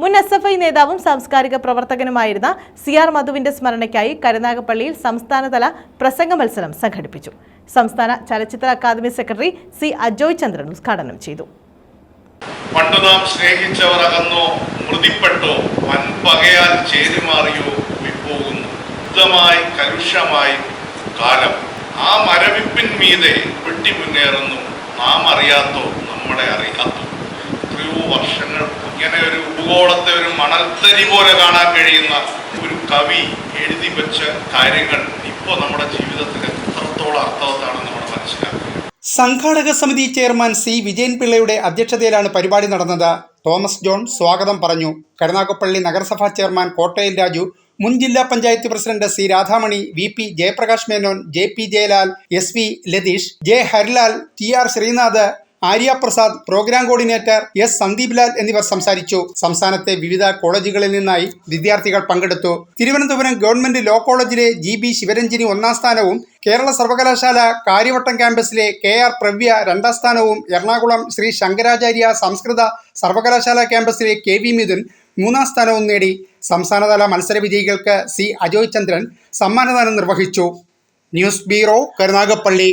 മുൻ S F I നേതാവും സാംസ്കാരിക പ്രവർത്തകനുമായിരുന്ന സി ആർ മധുവിന്റെ സ്മരണയ്ക്കായി കരുനാഗപ്പള്ളിയിൽ സംസ്ഥാനതല പ്രസംഗ മത്സരം സംഘടിപ്പിച്ചു. സംസ്ഥാന ചലച്ചിത്ര academy secretary C Ajoy Chandran ഉദ്ഘാടനം ചെയ്തു. പണ്ട് നാം സ്നേഹിച്ചവർ അകന്നോ മൃതിപ്പെട്ടോ വൻപകയാൽ ചേരുമാറിയോ വിപ്പോകുന്നു. ശുദ്ധമായി കലുഷമായി കാലം ആ മരവിപ്പിൻ മീതെ വെട്ടി മുന്നേറുന്നു. നാം അറിയാത്തോ നമ്മളെ അറിയാത്തോ. എത്രയോ വർഷങ്ങൾ ഇങ്ങനെ ഒരു ഭൂഗോളത്തെ ഒരു മണൽത്തരി പോലെ കാണാൻ കഴിയുന്ന ഒരു കവി എഴുതി വെച്ച കാര്യങ്ങൾ ഇപ്പോൾ നമ്മുടെ ജീവിതത്തിൽ എത്രത്തോളം അർത്ഥവത്താണെന്ന് നമ്മൾ മനസ്സിലാക്കുക. സംഘാടക സമിതി ചെയർമാൻ സി വിജയൻ പിള്ളയുടെ അധ്യക്ഷതയിലാണ് പരിപാടി നടന്നത്. തോമസ് ജോൺ സ്വാഗതം പറഞ്ഞു. കരുനാഗപ്പള്ളി നഗരസഭാ ചെയർമാൻ കോട്ടയിൽ രാജു മുൻ ജില്ലാ panchayat president C Radhamani V P Jayaprakash Menon J P Jayalal S V Latheesh J Harilal T R Sreenath Arya Prasad programme coordinator S Sandeep Lal എന്നിവർ സംസാരിച്ചു. സംസ്ഥാനത്തെ വിവിധ കോളേജുകളിൽ നിന്നായി വിദ്യാർത്ഥികൾ പങ്കെടുത്തു. തിരുവനന്തപുരം ഗവൺമെന്റ് ലോ കോളേജിലെ ജി ബി ശിവരഞ്ജിനി ഒന്നാം സ്ഥാനവും കേരള സർവകലാശാല കാര്യവട്ടം ക്യാമ്പസിലെ കെ ആർ പ്രവ്യ രണ്ടാം സ്ഥാനവും എറണാകുളം ശ്രീ ശങ്കരാചാര്യ സംസ്കൃത സർവകലാശാല ക്യാമ്പസിലെ കെ വി മിഥുൻ മൂന്നാം സ്ഥാനവും നേടി. സംസ്ഥാനതല മത്സര വിജയികൾക്ക് സി അജോയ് ചന്ദ്രൻ സമ്മാനദാനം നിർവഹിച്ചു. News bureau Karunagappally.